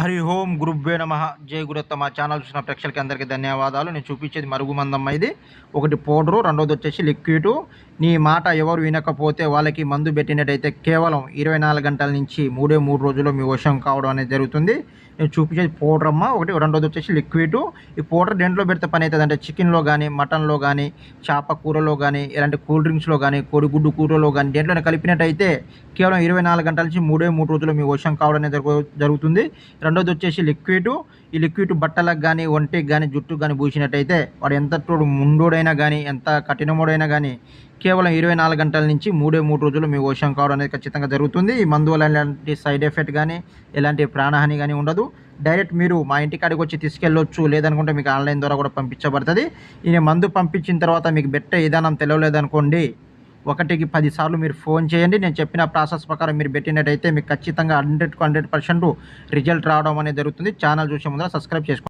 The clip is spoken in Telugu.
హరి ఓం గురుబ్బే నమ. జై గురత్త మా ఛానల్ చూసిన ప్రేక్షకులకి అందరికీ ధన్యవాదాలు. నేను చూపించేది మరుగు మందమ్మ ఇది. ఒకటి పౌడరు రెండోది వచ్చేసి లిక్విడ్. నీ మాట ఎవరు వినకపోతే వాళ్ళకి మందు పెట్టినట్టయితే కేవలం ఇరవై నాలుగు గంటల నుంచి మూడే మూడు రోజుల్లో మీ వశం కావడం అనేది జరుగుతుంది. నేను చూపించేది పౌడర్ అమ్మ. ఒకటి రెండోది వచ్చేసి లిక్విడ్ ఈ పౌడర్ దేంట్లో పెడితే పని అవుతుంది అంటే చికెన్లో కానీ మటన్లో కానీ చేప కూరలో కానీ ఇలాంటి కూల్ డ్రింక్స్లో కానీ కోడిగుడ్డు కూరలో కానీ దేంట్లో కలిపినట్టయితే కేవలం ఇరవై నాలుగు గంటల నుంచి మూడే మూడు రోజుల్లో మీ వశం కావడం అనేది జరుగుతుంది. రెండోది వచ్చేసి లిక్విడ్ ఈ లిక్విడ్ బట్టలకు కానీ ఒంటికి కానీ జుట్టుకు కానీ పూసినట్టయితే వాడు ఎంత తోడు ముండోడైనా కానీ ఎంత కఠినమోడైనా కానీ కేవలం ఇరవై నాలుగు గంటల నుంచి మూడే మూడు రోజులు మీ వశం కావడం అనేది ఖచ్చితంగా జరుగుతుంది. ఈ మందు వల్ల ఎలాంటి సైడ్ ఎఫెక్ట్ కానీ ఎలాంటి ప్రాణహాని కానీ ఉండదు. డైరెక్ట్ మీరు మా ఇంటి కాడికి వచ్చి తీసుకెళ్ళొచ్చు లేదనుకుంటే మీకు ఆన్లైన్ ద్వారా కూడా పంపించబడుతుంది. ఈ మందు పంపించిన తర్వాత మీకు బెట్టే విధానం తెలియలేదనుకోండి ఒకటికి పది సార్లు మీరు ఫోన్ చేయండి. నేను చెప్పిన ప్రాసెస్ ప్రకారం మీరు పెట్టినట్టయితే మీకు ఖచ్చితంగా హండ్రెడ్కు హండ్రెడ్ పర్సెంట్ రిజల్ట్ రావడం అనేది జరుగుతుంది. ఛానల్ చూసే ముందర సబ్స్క్రైబ్ చేసుకోండి.